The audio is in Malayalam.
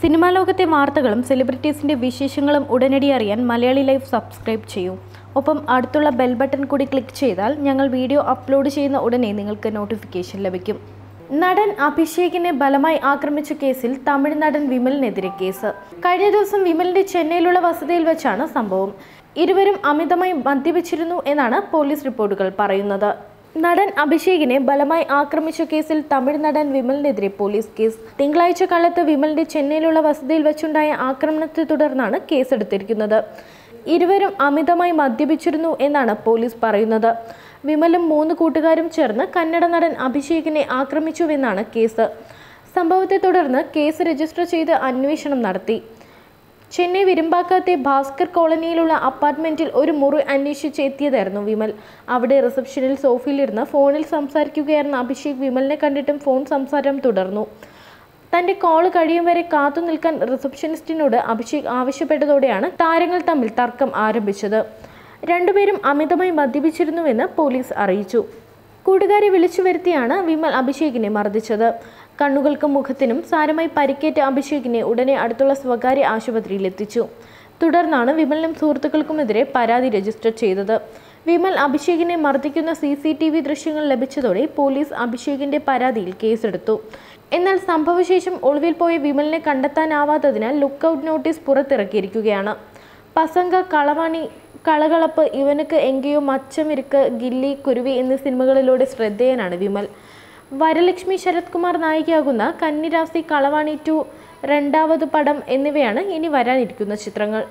സിനിമാ ലോകത്തെ വാർത്തകളും സെലിബ്രിറ്റീസിന്റെ വിശേഷങ്ങളും ഉടനടി അറിയാൻ മലയാളി ലൈഫ് സബ്സ്ക്രൈബ് ചെയ്യൂ. ഒപ്പം അടുത്തുള്ള ബെൽ ബട്ടൺ കൂടി ക്ലിക്ക് ചെയ്താൽ ഞങ്ങൾ വീഡിയോ അപ്ലോഡ് ചെയ്യുന്ന ഉടനെ നിങ്ങൾക്ക് നോട്ടിഫിക്കേഷൻ ലഭിക്കും. നടൻ അഭിഷേകിനെ ബലമായി ആക്രമിച്ച കേസിൽ തമിഴ് നടൻ വിമലിനെതിരെ കേസ്. കഴിഞ്ഞ ദിവസം വിമലിന്റെ ചെന്നൈയിലുള്ള വസതിയിൽ വെച്ചാണ് സംഭവം. ഇരുവരും അമിതമായി മദ്യപിച്ചിരുന്നു എന്നാണ് പോലീസ് റിപ്പോർട്ടുകൾ പറയുന്നത്. നടൻ അഭിഷേകിനെ ബലമായി ആക്രമിച്ച കേസിൽ തമിഴ് നടൻ വിമലിനെതിരെ പോലീസ് കേസ്. തിങ്കളാഴ്ച കാലത്ത് വിമലിന്റെ ചെന്നൈയിലുള്ള വസതിയിൽ വെച്ചുണ്ടായ ആക്രമണത്തെ തുടർന്നാണ് കേസെടുത്തിരിക്കുന്നത്. ഇരുവരും അമിതമായി മദ്യപിച്ചിരുന്നു എന്നാണ് പോലീസ് പറയുന്നത്. വിമലും മൂന്ന് കൂട്ടുകാരും ചേർന്ന് കന്നഡ നടൻ അഭിഷേകിനെ ആക്രമിച്ചുവെന്നാണ് കേസ്. സംഭവത്തെ തുടർന്ന് കേസ് രജിസ്റ്റർ ചെയ്ത് അന്വേഷണം നടത്തി. ചെന്നൈ വിരുമ്പാക്കത്തെ ഭാസ്കർ കോളനിയിലുള്ള അപ്പാർട്ട്മെന്റിൽ ഒരു മുറി അന്വേഷിച്ച് എത്തിയതായിരുന്നു വിമൽ. അവിടെ റിസപ്ഷനിൽ സോഫിയിലിരുന്ന് ഫോണിൽ സംസാരിക്കുകയായിരുന്ന അഭിഷേക് വിമലിനെ കണ്ടിട്ടും ഫോൺ സംസാരം തുടർന്നു. തന്റെ കോൾ കഴിയും വരെ കാത്തു നിൽക്കാൻ റിസപ്ഷനിസ്റ്റിനോട് അഭിഷേക് ആവശ്യപ്പെട്ടതോടെയാണ് താരങ്ങൾ തമ്മിൽ തർക്കം ആരംഭിച്ചത്. രണ്ടുപേരും അമിതമായി മദ്യപിച്ചിരുന്നുവെന്ന് പോലീസ് അറിയിച്ചു. കൂട്ടുകാരെ വിളിച്ചു വരുത്തിയാണ് വിമൽ അഭിഷേകിനെ മർദ്ദിച്ചത്. കണ്ണുകൾക്കും മുഖത്തിനും സാരമായി പരിക്കേറ്റ അഭിഷേകിനെ ഉടനെ അടുത്തുള്ള സ്വകാര്യ ആശുപത്രിയിൽ എത്തിച്ചു. തുടർന്നാണ് വിമലിനും സുഹൃത്തുക്കൾക്കുമെതിരെ പരാതി രജിസ്റ്റർ ചെയ്തത്. വിമൽ അഭിഷേകിനെ മർദ്ദിക്കുന്ന സി സി ടി വി ദൃശ്യങ്ങൾ ലഭിച്ചതോടെ പോലീസ് അഭിഷേകിന്റെ പരാതിയിൽ കേസെടുത്തു. എന്നാൽ സംഭവശേഷം ഒളിവിൽ പോയ വിമലിനെ കണ്ടെത്താനാവാത്തതിനാൽ ലുക്കൌട്ട് നോട്ടീസ് പുറത്തിറക്കിയിരിക്കുകയാണ്. പസംഗ കളവാണി കളകളപ്പ് ഇവനക്ക് എങ്കയോ മച്ചമിരുക്ക് ഗില്ലി കുരുവി എന്നീ സിനിമകളിലൂടെ ശ്രദ്ധേയനാണ് വിമൽ. വരലക്ഷ്മി ശരത് കുമാർ നായികയാകുന്ന കന്നിരാസി കളവാണി ടു രണ്ടാമത് പടം എന്നിവയാണ് ഇനി വരാനിരിക്കുന്ന ചിത്രങ്ങൾ.